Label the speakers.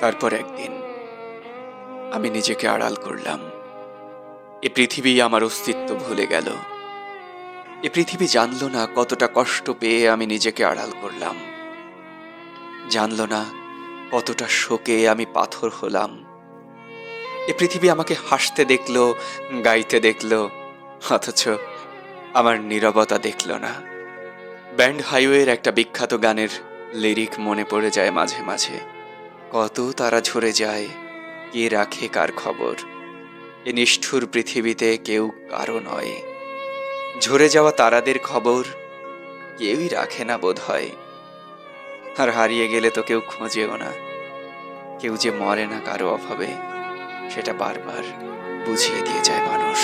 Speaker 1: তারপর একদিন আমি নিজেকে আড়াল করলাম। এ পৃথিবী আমার অস্তিত্ব ভুলে গেল। এ পৃথিবী জানল না কতটা কষ্ট পেয়ে আমি নিজেকে আড়াল করলাম। জানল না কতটা শোকে আমি পাথর হলাম। এ পৃথিবী আমাকে হাসতে দেখল, গাইতে দেখল, অথচ আমার নীরবতা দেখল না। ব্যান্ড হাইওয়ের একটা বিখ্যাত গানের লিরিক মনে পড়ে যায় মাঝে মাঝে। কত তারা ঝরে যায়, কে রাখে কার খবর? এ নিষ্ঠুর পৃথিবীতে কেউ কারও নয়। ঝরে যাওয়া তারাদের খবর কেউই রাখে না বোধ হয়। আর হারিয়ে গেলে তো কেউ খোঁজেও না। কেউ যে মরে না কারও অভাবে, সেটা বারবার বুঝিয়ে দিয়ে যায় মানুষ।